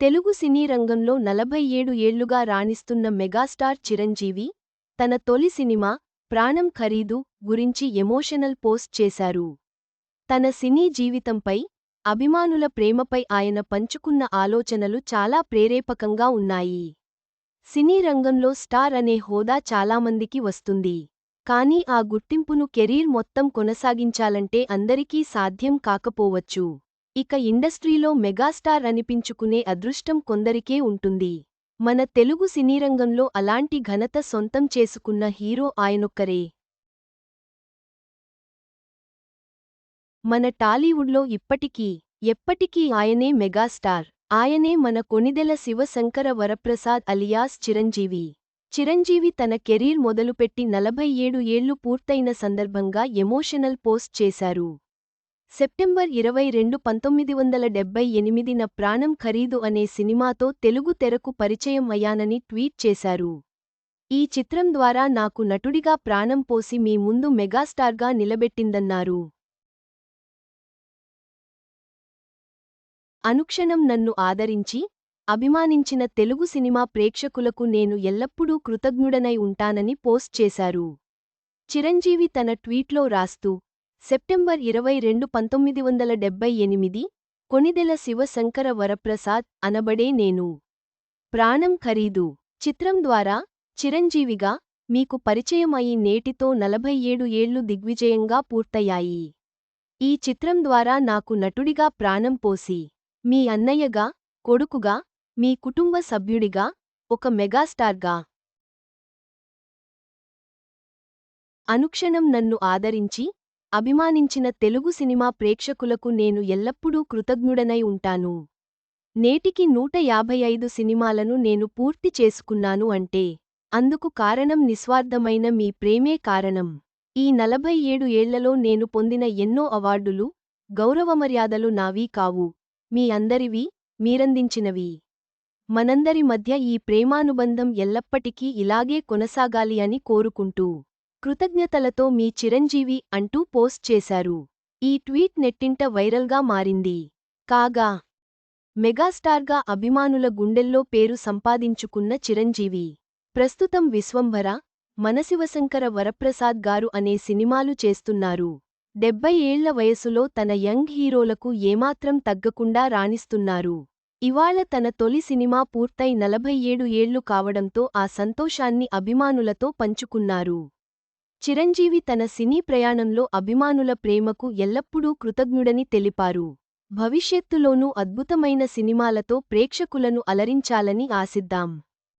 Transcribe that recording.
తెలుగు సినీ రంగంలో నలభై ఏడు ఏళ్ళుగా రాణిస్తున్న మెగాస్టార్ చిరంజీవి తన తొలి సినిమా ప్రాణం ఖరీదు గురించి ఎమోషనల్ పోస్ట్ చేశారు. తన సినీ జీవితంపై అభిమానుల ప్రేమపై ఆయన పంచుకున్న ఆలోచనలు చాలా ప్రేరేపకంగా ఉన్నాయి. సినీ రంగంలో స్టార్ అనే హోదా చాలామందికి వస్తుంది. కానీ ఆ గుర్తింపును కెరీర్ మొత్తం కొనసాగించాలంటే అందరికీ సాధ్యం కాకపోవచ్చు. ఇక ఇండస్ట్రీలో మెగాస్టార్ అనిపించుకునే అదృష్టం కొందరికే ఉంటుంది. మన తెలుగు సినీరంగంలో అలాంటి ఘనత సొంతం చేసుకున్న హీరో ఆయనొక్కరే. మన టాలీవుడ్లో ఇప్పటికీ ఎప్పటికీ ఆయనే మెగాస్టార్. ఆయనే మన కొనిదెల శివశంకర వరప్రసాద్ అలియాస్ చిరంజీవి. చిరంజీవి తన కెరీర్ మొదలుపెట్టి నలభై ఏడు ఏళ్ళు పూర్తయిన సందర్భంగా ఎమోషనల్ పోస్ట్ చేశారు. సెప్టెంబర్ ఇరవై రెండు పంతొమ్మిది వందల డెబ్బై ఎనిమిదిన ప్రాణం ఖరీదు అనే సినిమాతో తెలుగు తెరకు పరిచయం అయ్యానని ట్వీట్ చేశారు. ఈ చిత్రం ద్వారా నాకు నటుడిగా ప్రాణం పోసి మీ ముందు మెగాస్టార్గా నిలబెట్టిందన్నారు. అనుక్షణం నన్ను ఆదరించి అభిమానించిన తెలుగు సినిమా ప్రేక్షకులకు నేను ఎల్లప్పుడూ కృతజ్ఞుడనై ఉంటానని పోస్ట్ చేశారు. చిరంజీవి తన ట్వీట్లో రాస్తూ సెప్టెంబర్ ఇరవై రెండు పంతొమ్మిది వందల డెబ్బై ఎనిమిది కొనిదెల శివశంకర వరప్రసాద్ అనబడే నేను. ప్రాణం ఖరీదు. చిత్రం ద్వారా చిరంజీవిగా మీకు పరిచయం నేటితో నలభై ఏడు ఏళ్ళు దిగ్విజయంగా పూర్తయ్యాయి. ఈ చిత్రం ద్వారా నాకు నటుడిగా ప్రాణం పోసి మీ అన్నయ్యగా కొడుకుగా మీ కుటుంబ సభ్యుడిగా ఒక మెగాస్టార్గా. అనుక్షణం నన్ను ఆదరించి అభిమానించిన తెలుగు సినిమా ప్రేక్షకులకు నేను ఎల్లప్పుడూ కృతజ్ఞుడనై ఉంటాను. నేటికి నూట యాభై ఐదు సినిమాలను నేను పూర్తి చేసుకున్నాను అంటే అందుకు కారణం నిస్వార్థమైన మీ ప్రేమే కారణం. ఈ నలభై ఏడు ఏళ్ళలో నేను పొందిన ఎన్నో అవార్డులు గౌరవమర్యాదలు నావీ కావు. మీ అందరివి మీరందించినవి. మనందరి మధ్య ఈ ప్రేమానుబంధం ఎల్లప్పటికీ ఇలాగే కొనసాగాలి అని కోరుకుంటూ కృతజ్ఞతలతో మీ చిరంజీవి అంటూ పోస్ట్ చేశారు. ఈ ట్వీట్ నెట్టింట వైరల్గా మారింది. కాగా మెగాస్టార్గా అభిమానుల గుండెల్లో పేరు సంపాదించుకున్న చిరంజీవి ప్రస్తుతం విశ్వంభర మనశివశంకర వరప్రసాద్ గారు అనే సినిమాలు చేస్తున్నారు. డెబ్బై ఏళ్ళ వయసులో తన యంగ్ హీరోలకు ఏమాత్రం తగ్గకుండా రాణిస్తున్నారు. ఇవాళ తన తొలి సినిమా పూర్తై నలభై ఏడు ఏళ్ళు కావడంతో ఆ సంతోషాన్ని అభిమానులతో పంచుకున్నారు. చిరంజీవి తన సినీ ప్రయాణంలో అభిమానుల ప్రేమకు ఎల్లప్పుడూ కృతజ్ఞుడని తెలిపారు. భవిష్యత్తులోనూ అద్భుతమైన సినిమాలతో ప్రేక్షకులను అలరించాలని ఆశిద్దాం.